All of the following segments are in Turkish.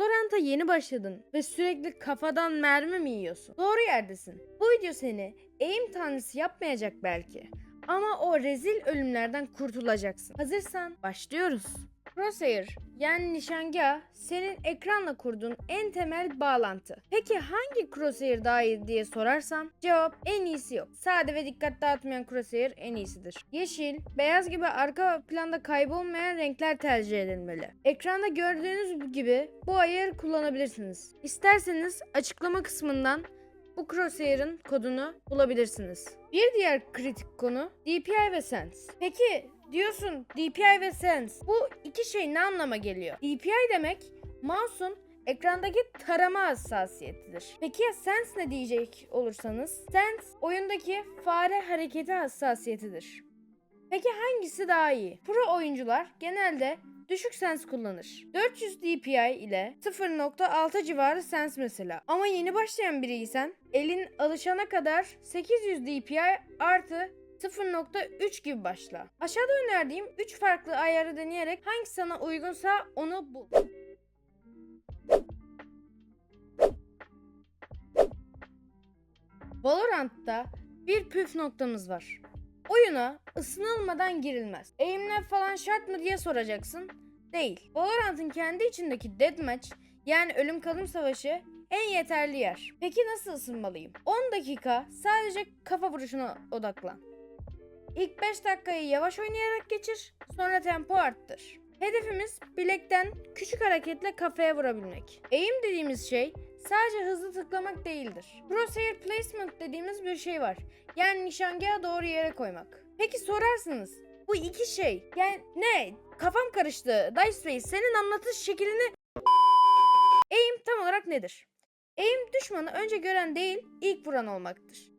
Valorant'a yeni başladın ve sürekli kafadan mermi mi yiyorsun? Doğru yerdesin. Bu video seni aim tanrısı yapmayacak belki. Ama o rezil ölümlerden kurtulacaksın. Hazırsan başlıyoruz. Crosshair yani nişangah senin ekranla kurduğun en temel bağlantı. Peki hangi crosshair daha iyi diye sorarsam cevap en iyisi yok. Sade ve dikkat dağıtmayan crosshair en iyisidir. Yeşil, beyaz gibi arka planda kaybolmayan renkler tercih edilmeli. Ekranda gördüğünüz gibi bu ayarı kullanabilirsiniz. İsterseniz açıklama kısmından bu crosshair'ın kodunu bulabilirsiniz. Bir diğer kritik konu DPI ve Sense. Peki diyorsun DPI ve Sense bu iki şey ne anlama geliyor? DPI demek mouse'un ekrandaki tarama hassasiyetidir. Peki ya Sense ne diyecek olursanız? Sense oyundaki fare hareketi hassasiyetidir. Peki hangisi daha iyi? Pro oyuncular genelde düşük sens kullanır. 400 DPI ile 0.6 civarı sens mesela. Ama yeni başlayan biriysen elin alışana kadar 800 DPI artı 0.3 gibi başla. Aşağıda önerdiğim 3 farklı ayarı deneyerek hangisi sana uygunsa onu bul. Valorant'ta bir püf noktamız var. Oyuna ısınılmadan girilmez. Aimler falan şart mı diye soracaksın. Değil. Valorant'ın kendi içindeki deathmatch yani ölüm kalım savaşı en yeterli yer. Peki nasıl ısınmalıyım? 10 dakika sadece kafa vuruşuna odaklan. İlk 5 dakikayı yavaş oynayarak geçir, sonra tempo arttır. Hedefimiz bilekten küçük hareketle kafaya vurabilmek. Aim dediğimiz şey sadece hızlı tıklamak değildir. Crosshair placement dediğimiz bir şey var. Yani nişangahı doğru yere koymak. Peki sorarsınız bu iki şey yani ne? Kafam karıştı. Dice Bey senin anlatış şeklini Aim tam olarak nedir? Aim düşmanı önce gören değil ilk vuran olmaktır.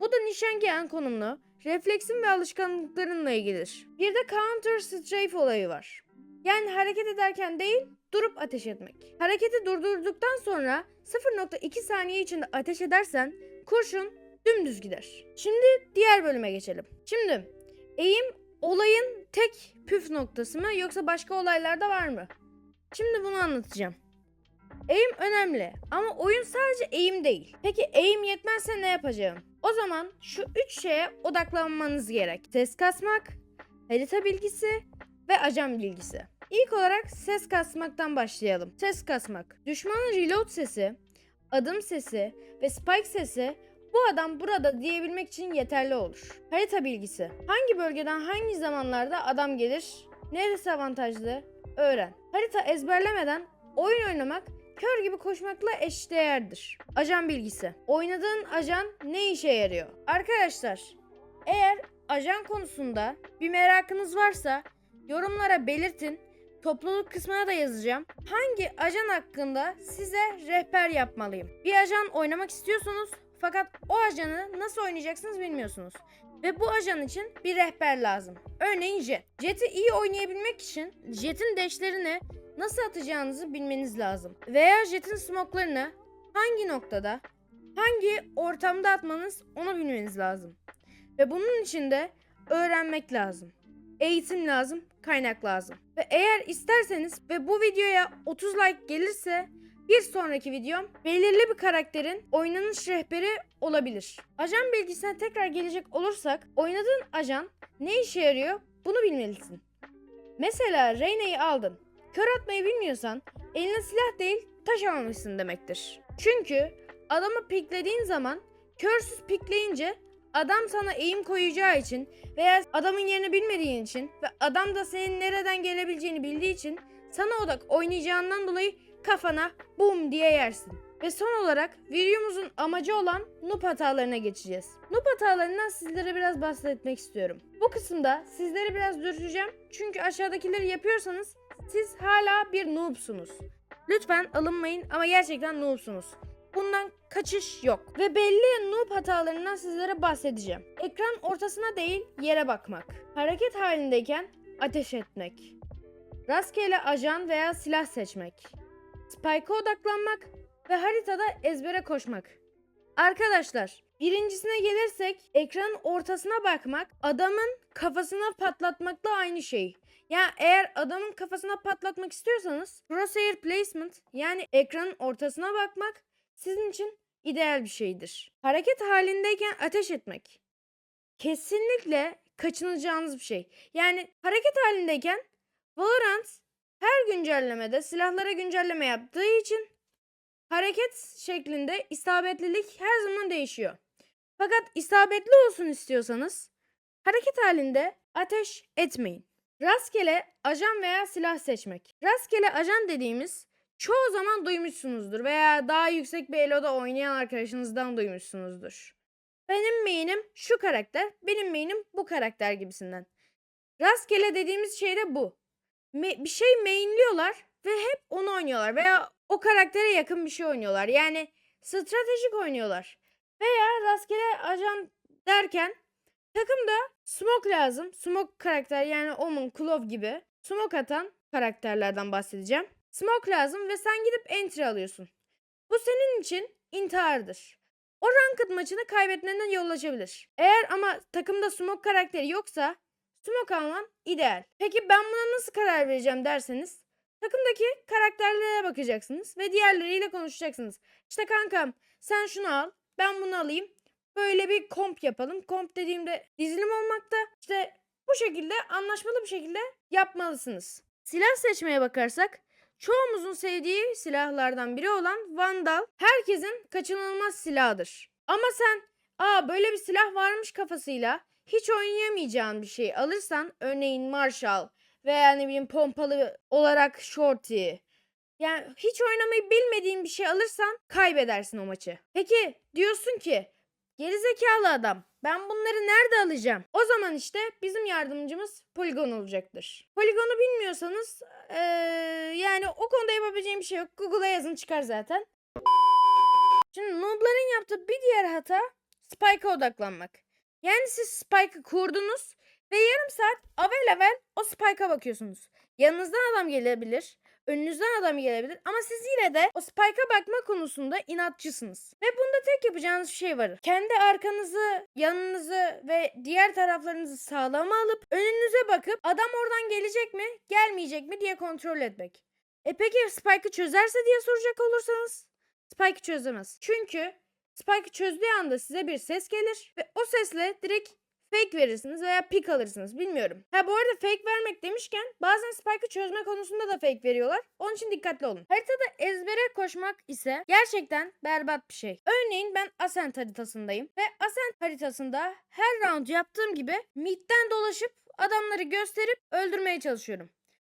Bu da nişangahın konumlu, refleksin ve alışkanlıklarınla ilgilidir. Bir de counter strafe olayı var. Yani hareket ederken değil, durup ateş etmek. Hareketi durdurduktan sonra 0.2 saniye içinde ateş edersen kurşun dümdüz gider. Şimdi diğer bölüme geçelim. Şimdi eğim olayın tek püf noktası mı yoksa başka olaylar da var mı? Şimdi bunu anlatacağım. Eğim önemli ama oyun sadece eğim değil. Peki eğim yetmezse ne yapacağım? O zaman şu üç şeye odaklanmanız gerek. Ses kasmak, harita bilgisi ve ajan bilgisi. İlk olarak ses kasmaktan başlayalım. Ses kasmak. Düşmanın reload sesi, adım sesi ve spike sesi bu adam burada diyebilmek için yeterli olur. Harita bilgisi. Hangi bölgeden hangi zamanlarda adam gelir? Neresi avantajlı? Öğren. Harita ezberlemeden oyun oynamak kör gibi koşmakla eşdeğerdir. Ajan bilgisi. Oynadığın ajan ne işe yarıyor? Arkadaşlar, eğer ajan konusunda bir merakınız varsa yorumlara belirtin. Topluluk kısmına da yazacağım. Hangi ajan hakkında size rehber yapmalıyım? Bir ajan oynamak istiyorsunuz fakat o ajanı nasıl oynayacaksınız bilmiyorsunuz. Ve bu ajan için bir rehber lazım. Örneğin Jet. Jet'i iyi oynayabilmek için Jet'in dashlerini nasıl atacağınızı bilmeniz lazım. Veya Jet'in smoklarını hangi noktada, hangi ortamda atmanız onu bilmeniz lazım. Ve bunun için de öğrenmek lazım. Eğitim lazım, kaynak lazım. Ve eğer isterseniz ve bu videoya 30 like gelirse bir sonraki videom belirli bir karakterin oynanış rehberi olabilir. Ajan bilgisine tekrar gelecek olursak oynadığın ajan ne işe yarıyor bunu bilmelisin. Mesela Reyna'yı aldın. Kör atmayı bilmiyorsan eline silah değil taş almamışsın demektir. Çünkü adamı piklediğin zaman körsüz pikleyince adam sana eğim koyacağı için veya adamın yerini bilmediğin için ve adam da senin nereden gelebileceğini bildiği için sana odak oynayacağından dolayı kafana bum diye yersin. Ve son olarak videomuzun amacı olan noob hatalarına geçeceğiz. Noob hatalarından sizlere biraz bahsetmek istiyorum. Bu kısımda sizleri biraz dürteceğim çünkü aşağıdakileri yapıyorsanız siz hala bir noobsunuz. Lütfen alınmayın ama gerçekten noobsunuz. Bundan kaçış yok. Ve belli noob hatalarından sizlere bahsedeceğim. Ekran ortasına değil yere bakmak. Hareket halindeyken ateş etmek. Rastgele ajan veya silah seçmek. Spike'a odaklanmak ve haritada ezbere koşmak. Arkadaşlar, birincisine gelirsek ekranın ortasına bakmak adamın kafasına patlatmakla aynı şey. Ya eğer adamın kafasına patlatmak istiyorsanız crosshair placement yani ekranın ortasına bakmak sizin için ideal bir şeydir. Hareket halindeyken ateş etmek kesinlikle kaçınacağınız bir şey. Yani hareket halindeyken Valorant her güncellemede silahlara güncelleme yaptığı için hareket şeklinde isabetlilik her zaman değişiyor. Fakat isabetli olsun istiyorsanız hareket halinde ateş etmeyin. Rastgele ajan veya silah seçmek. Rastgele ajan dediğimiz çoğu zaman duymuşsunuzdur veya daha yüksek bir eloda oynayan arkadaşınızdan duymuşsunuzdur. Benim main'im şu karakter, benim main'im bu karakter gibisinden. Rastgele dediğimiz şey de bu. Me- bir şey mainliyorlar ve hep onu oynuyorlar veya o karaktere yakın bir şey oynuyorlar. Yani stratejik oynuyorlar. Veya rastgele ajan derken takımda smoke lazım. Smoke karakter yani Omen, Claw gibi smoke atan karakterlerden bahsedeceğim. Smoke lazım ve sen gidip entry alıyorsun. Bu senin için intihardır. O ranked maçını kaybetmene yol açabilir. Eğer ama takımda smoke karakteri yoksa smoke alman ideal. Peki ben buna nasıl karar vereceğim derseniz takımdaki karakterlere bakacaksınız ve diğerleriyle konuşacaksınız. İşte kankam sen şunu al ben bunu alayım. Böyle bir komp yapalım. Komp dediğimde dizilim olmakta. İşte bu şekilde anlaşmalı bir şekilde yapmalısınız. Silah seçmeye bakarsak çoğumuzun sevdiği silahlardan biri olan Vandal herkesin kaçınılmaz silahıdır. Ama sen aa böyle bir silah varmış kafasıyla hiç oynayamayacağın bir şey alırsan örneğin Marshall veya ne bileyim pompalı olarak Shorty yani hiç oynamayı bilmediğin bir şey alırsan kaybedersin o maçı. Peki diyorsun ki gerizekalı adam ben bunları nerede alacağım? O zaman işte bizim yardımcımız Polygon olacaktır. Polygon'u bilmiyorsanız eee, yani o konuda yapabileceğim bir şey yok. Google'a yazın çıkar zaten. Şimdi noobların yaptığı bir diğer hata Spike'a odaklanmak. Yani siz Spike'ı kurdunuz ve yarım saat avel avel o Spike'a bakıyorsunuz. Yanınızdan adam gelebilir. Önünüzden adam gelebilir ama siz yine de o spike'a bakma konusunda inatçısınız. Ve bunda tek yapacağınız şey var. Kendi arkanızı, yanınızı ve diğer taraflarınızı sağlama alıp önünüze bakıp adam oradan gelecek mi, gelmeyecek mi diye kontrol etmek. E peki spike'ı çözerse diye soracak olursanız spike'ı çözemez. Çünkü spike'ı çözdüğü anda size bir ses gelir ve o sesle direkt fake verirsiniz veya pick alırsınız bilmiyorum. Ha bu arada fake vermek demişken bazen spike'ı çözme konusunda da fake veriyorlar. Onun için dikkatli olun. Haritada ezbere koşmak ise gerçekten berbat bir şey. Örneğin ben Ascent haritasındayım ve Ascent haritasında her round yaptığım gibi midden dolaşıp adamları gösterip öldürmeye çalışıyorum.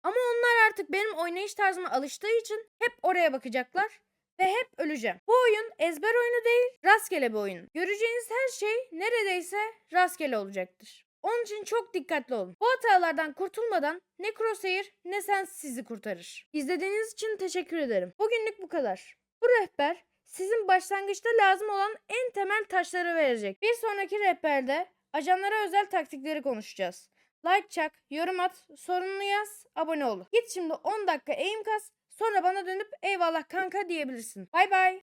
Ama onlar artık benim oynayış tarzıma alıştığı için hep oraya bakacaklar ve hep öleceğim. Bu oyun ezber oyunu değil, rastgele bir oyun. Göreceğiniz her şey neredeyse rastgele olacaktır. Onun için çok dikkatli olun. Bu hatalardan kurtulmadan ne Crosshair ne sen sizi kurtarır. İzlediğiniz için teşekkür ederim. Bugünlük bu kadar. Bu rehber sizin başlangıçta lazım olan en temel taşları verecek. Bir sonraki rehberde ajanlara özel taktikleri konuşacağız. Like çak, yorum at, sorununu yaz, abone ol. Git şimdi 10 dakika aim kas, Sonra bana dönüp eyvallah kanka diyebilirsin. Bay bay.